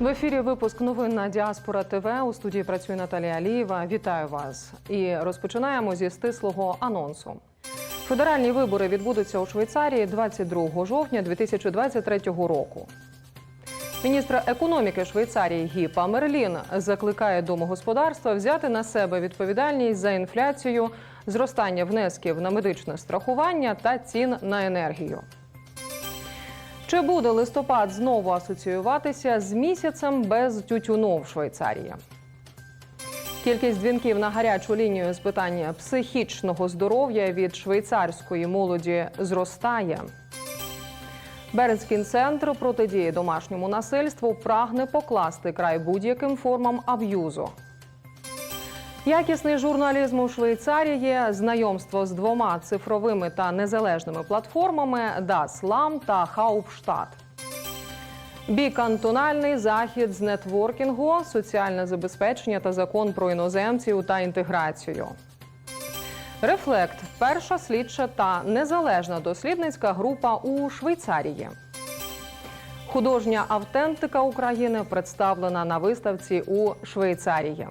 В ефірі випуск новин на Діаспора ТВ. У студії працює Наталія Алієва. Вітаю вас. І розпочинаємо зі стислого анонсу. Федеральні вибори відбудуться у Швейцарії 22 жовтня 2023 року. Міністр економіки Швейцарії Гіпа Мерлін закликає домогосподарства взяти на себе відповідальність за інфляцію, зростання внесків на медичне страхування та цін на енергію. Чи буде листопад знову асоціюватися з місяцем без тютюну в Швейцарії? Кількість дзвінків на гарячу лінію з питання психічного здоров'я від швейцарської молоді зростає. Бернський центр протидії домашньому насильству прагне покласти край будь-яким формам аб'юзу. Якісний журналізм у Швейцарії, знайомство з двома цифровими та незалежними платформами Lam та Hauptstadt. Бікантональний захід з нетворкінгу, соціальне забезпечення та закон про іноземців та інтеграцію. Рефлект перша слідча та незалежна дослідницька група у Швейцарії. Художня автентика України представлена на виставці у Швейцарії.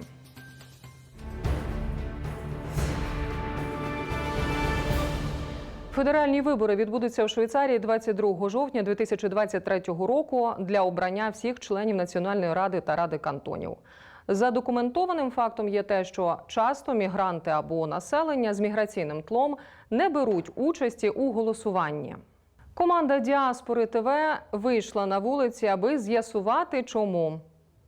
Федеральні вибори відбудуться в Швейцарії 22 жовтня 2023 року для обрання всіх членів Національної ради та ради кантонів. Задокументованим фактом є те, що часто мігранти або населення з міграційним тлом не беруть участі у голосуванні. Команда Діаспори ТВ вийшла на вулиці, аби з'ясувати, чому.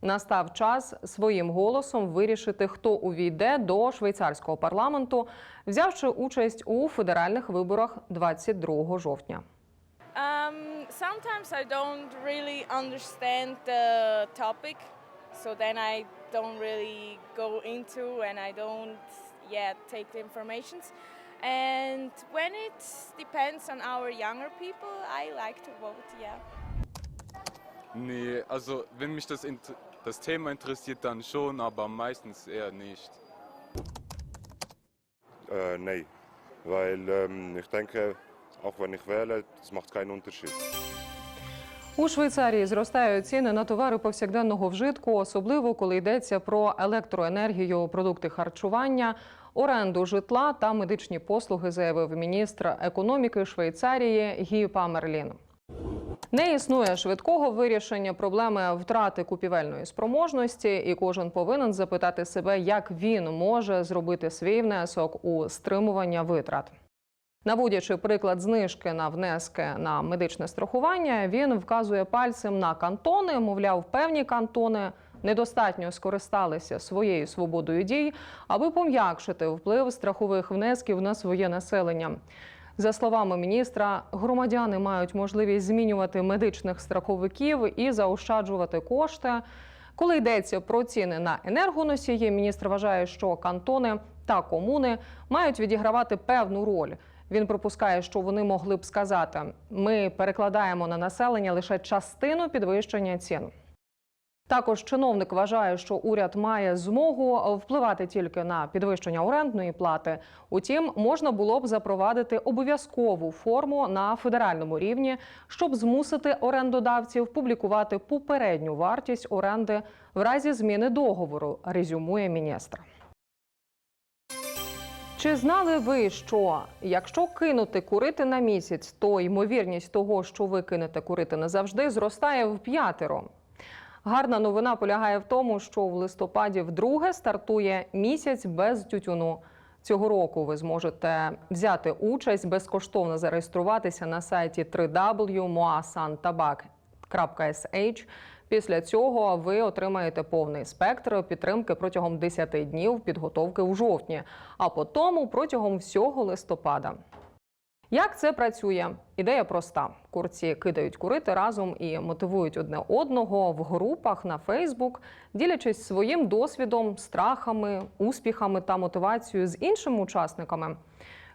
Настав час своїм голосом вирішити, хто увійде до швейцарського парламенту, взявши участь у федеральних виборах 22 жовтня. Um, sometimes I don't really understand the topic, so then I don't really go into and I don't yeah take the informations. And when it depends on our younger people, I like to vote. Yeah. Nee, also wenn mich das, das Thema interessiert, dann schon, aber meistens eher nicht. Äh, nein, weil ähm, ich denke, auch wenn ich wähle, das macht keinen Unterschied. У Швейцарії зростають ціни на товари повсякденного вжитку, особливо коли йдеться про електроенергію, продукти харчування, оренду житла та медичні послуги, заявив міністр економіки Швейцарії Гі Памерлін. Не існує швидкого вирішення проблеми втрати купівельної спроможності, і кожен повинен запитати себе, як він може зробити свій внесок у стримування витрат. Наводячи приклад знижки на внески на медичне страхування, він вказує пальцем на кантони. Мовляв, певні кантони недостатньо скористалися своєю свободою дій, аби пом'якшити вплив страхових внесків на своє населення. За словами міністра, громадяни мають можливість змінювати медичних страховиків і заощаджувати кошти. Коли йдеться про ціни на енергоносії, міністр вважає, що кантони та комуни мають відігравати певну роль. Він припускає, що вони могли б сказати: ми перекладаємо на населення лише частину підвищення цін. Також чиновник вважає, що уряд має змогу впливати тільки на підвищення орендної плати. Утім, можна було б запровадити обов'язкову форму на федеральному рівні, щоб змусити орендодавців публікувати попередню вартість оренди в разі зміни договору. Резюмує міністр. Чи знали ви, що якщо кинути курити на місяць, то ймовірність того, що ви кинете курити назавжди, зростає в п'ятеро? Гарна новина полягає в тому, що в листопаді вдруге стартує місяць без тютюну. Цього року ви зможете взяти участь, безкоштовно зареєструватися на сайті www.moasantabak.sh. Після цього ви отримаєте повний спектр підтримки протягом 10 днів підготовки у жовтні, а потім протягом всього листопада. Як це працює? Ідея проста: курці кидають курити разом і мотивують одне одного в групах на Фейсбук, ділячись своїм досвідом, страхами, успіхами та мотивацією з іншими учасниками.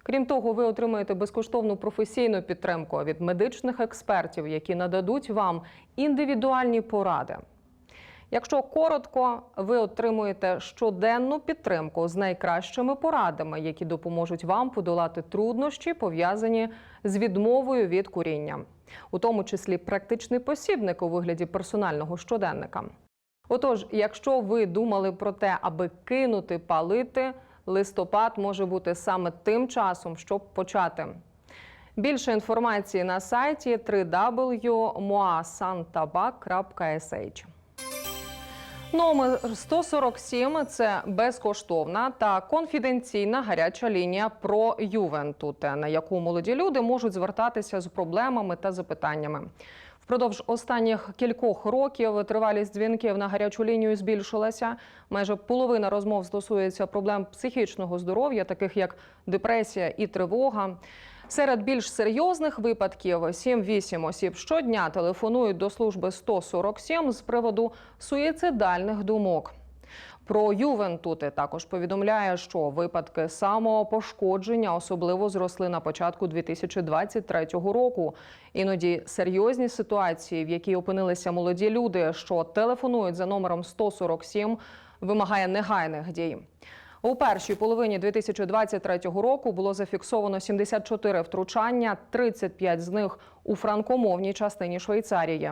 Крім того, ви отримаєте безкоштовну професійну підтримку від медичних експертів, які нададуть вам індивідуальні поради. Якщо коротко, ви отримуєте щоденну підтримку з найкращими порадами, які допоможуть вам подолати труднощі, пов'язані з відмовою від куріння, у тому числі практичний посібник у вигляді персонального щоденника. Отож, якщо ви думали про те, аби кинути палити, листопад може бути саме тим часом, щоб почати. Більше інформації на сайті www.moasantabak.sh. Номер 147 – це безкоштовна та конфіденційна гаряча лінія про Ювентуте, на яку молоді люди можуть звертатися з проблемами та запитаннями. Впродовж останніх кількох років тривалість дзвінків на гарячу лінію збільшилася. Майже половина розмов стосується проблем психічного здоров'я, таких як депресія і тривога. Серед більш серйозних випадків 7-8 осіб щодня телефонують до служби 147 з приводу суїцидальних думок. Про Ювентути також повідомляє, що випадки самопошкодження особливо зросли на початку 2023 року. Іноді серйозні ситуації, в якій опинилися молоді люди, що телефонують за номером 147, вимагає негайних дій. У першій половині 2023 року було зафіксовано 74 втручання, 35 з них у франкомовній частині Швейцарії.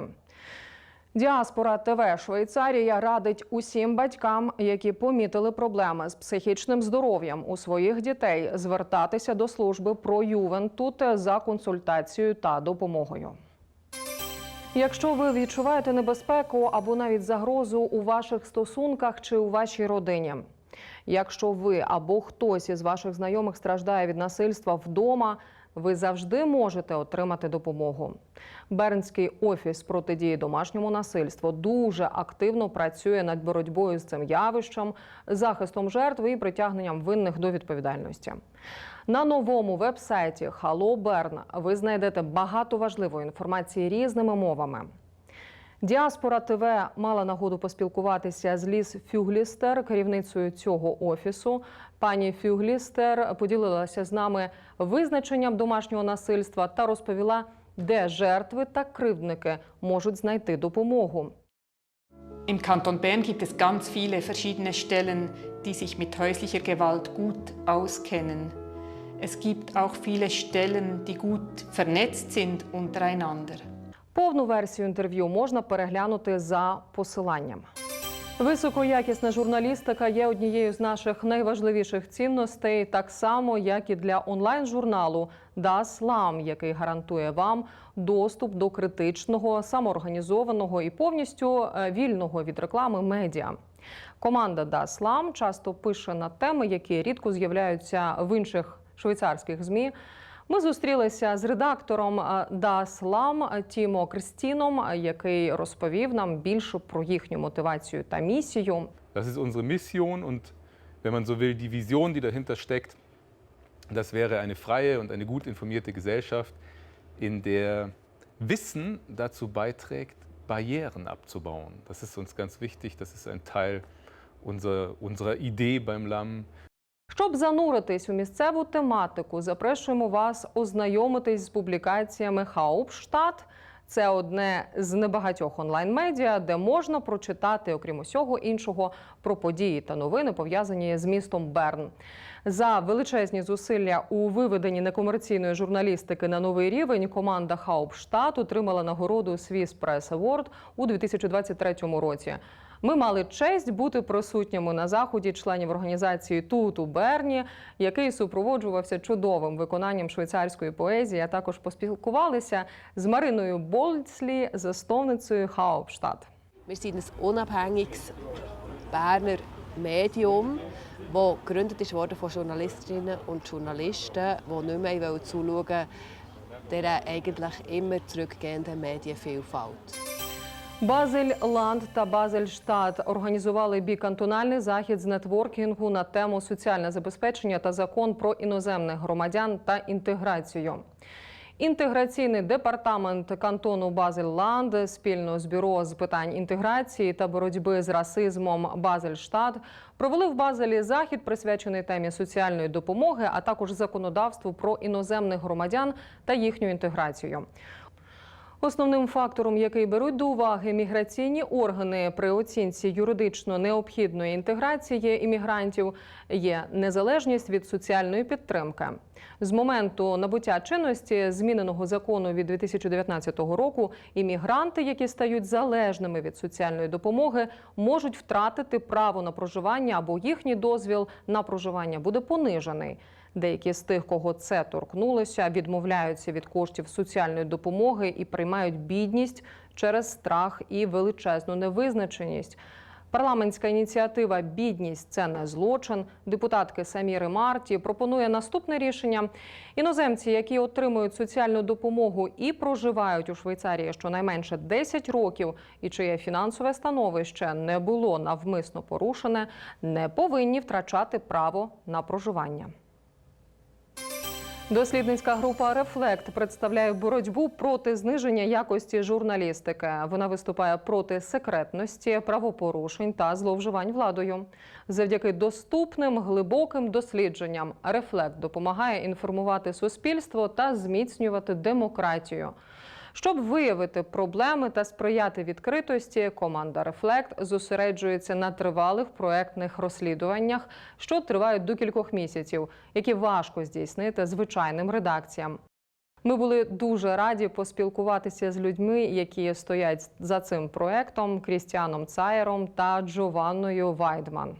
Діаспора ТВ Швейцарія радить усім батькам, які помітили проблеми з психічним здоров'ям у своїх дітей, звертатися до служби про Ювентут за консультацією та допомогою. Якщо ви відчуваєте небезпеку або навіть загрозу у ваших стосунках чи у вашій родині, якщо ви або хтось із ваших знайомих страждає від насильства вдома, ви завжди можете отримати допомогу. Бернський офіс протидії домашньому насильству дуже активно працює над боротьбою з цим явищем, захистом жертв і притягненням винних до відповідальності. На новому вебсайті Halo Bern ви знайдете багато важливої інформації різними мовами. Діаспора ТВ мала нагоду поспілкуватися з Ліс Фюглістер, керівницею цього офісу. Пані Фюглістер поділилася з нами визначенням домашнього насильства та розповіла, де жертви та кривдники можуть знайти допомогу. Im Kanton Bern gibt es ganz viele verschiedene Stellen, die sich mit häuslicher Gewalt gut auskennen. Es gibt auch viele Stellen, die gut vernetzt sind untereinander. Повну версію інтерв'ю можна переглянути за посиланням. Високоякісна журналістика є однією з наших найважливіших цінностей, так само як і для онлайн-журналу Das який гарантує вам доступ до критичного, самоорганізованого і повністю е, вільного від реклами медіа. Команда Das часто пише на теми, які рідко з'являються в інших швейцарських змі. Ми зустрілися з редактором е, Das Lam Тімо Кристіном, е, який розповів нам більше про їхню мотивацію та місію. Das ist unsere Mission und, wenn man so will, die Vision, die dahinter steckt, das wäre eine freie und eine gut informierte Gesellschaft, in der Wissen dazu beiträgt, Barrieren abzubauen. Das ist uns ganz wichtig, das ist ein Teil unserer, unserer Idee beim LAM. Щоб зануритись у місцеву тематику, запрошуємо вас ознайомитись з публікаціями Хаупштадт. Це одне з небагатьох онлайн-медіа, де можна прочитати, окрім усього іншого, про події та новини, пов'язані з містом Берн. За величезні зусилля у виведенні некомерційної журналістики на новий рівень команда Хаупштадт отримала нагороду Swiss Press Award у 2023 році. Ми мали честь бути присутніми на заході членів організації Тут у Берні, який супроводжувався чудовим виконанням швейцарської поезії. А також поспілкувалися з Мариною Больцлі, засновницею Хаупштадт. Wir sind ein unabhängiges Medium, das gegründet ist von Journalistinnen und Journalisten, die nicht mehr zuschauen wollten, dieser eigentlich immer zurückgehenden Medienvielfalt. Базель Ланд та Базельштадт організували бікантональний захід з нетворкінгу на тему соціальне забезпечення та закон про іноземних громадян та інтеграцію. Інтеграційний департамент кантону Базель-Ланд спільно з бюро з питань інтеграції та боротьби з расизмом Базельштадт провели в Базелі захід, присвячений темі соціальної допомоги, а також законодавству про іноземних громадян та їхню інтеграцію. Основним фактором, який беруть до уваги міграційні органи при оцінці юридично необхідної інтеграції іммігрантів, є незалежність від соціальної підтримки. З моменту набуття чинності зміненого закону від 2019 року іммігранти, які стають залежними від соціальної допомоги, можуть втратити право на проживання або їхній дозвіл на проживання буде понижений. Деякі з тих, кого це торкнулося, відмовляються від коштів соціальної допомоги і приймають бідність через страх і величезну невизначеність. Парламентська ініціатива Бідність це не злочин. Депутатки Саміри Марті пропонує наступне рішення: іноземці, які отримують соціальну допомогу і проживають у Швейцарії щонайменше 10 років, і чиє фінансове становище не було навмисно порушене, не повинні втрачати право на проживання. Дослідницька група Рефлект представляє боротьбу проти зниження якості журналістики. Вона виступає проти секретності, правопорушень та зловживань владою. Завдяки доступним глибоким дослідженням Рефлект допомагає інформувати суспільство та зміцнювати демократію. Щоб виявити проблеми та сприяти відкритості, команда Рефлект зосереджується на тривалих проектних розслідуваннях, що тривають до кількох місяців, які важко здійснити звичайним редакціям. Ми були дуже раді поспілкуватися з людьми, які стоять за цим проектом Крістіаном Цаєром та Джованною Вайдман.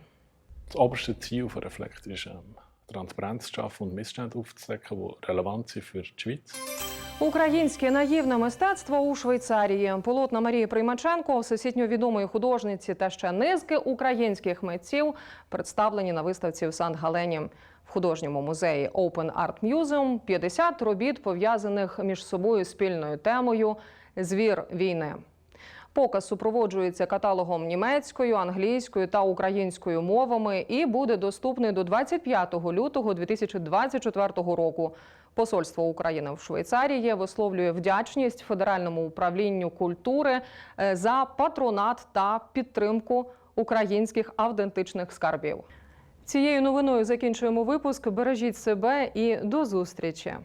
Das Transparenz zu schaffen und Missstände aufzudecken, die relevant sind für die Schweiz. Українське наївне мистецтво у Швейцарії. Полотна Марії Приймаченко, всесвітньо відомої художниці та ще низки українських митців представлені на виставці в Сант-Галені. В художньому музеї Open Art Museum 50 робіт пов'язаних між собою спільною темою Звір війни. Показ супроводжується каталогом німецькою, англійською та українською мовами і буде доступний до 25 лютого 2024 року. Посольство України в Швейцарії висловлює вдячність Федеральному управлінню культури е, за патронат та підтримку українських автентичних скарбів. Цією новиною закінчуємо випуск. Бережіть себе і до зустрічі.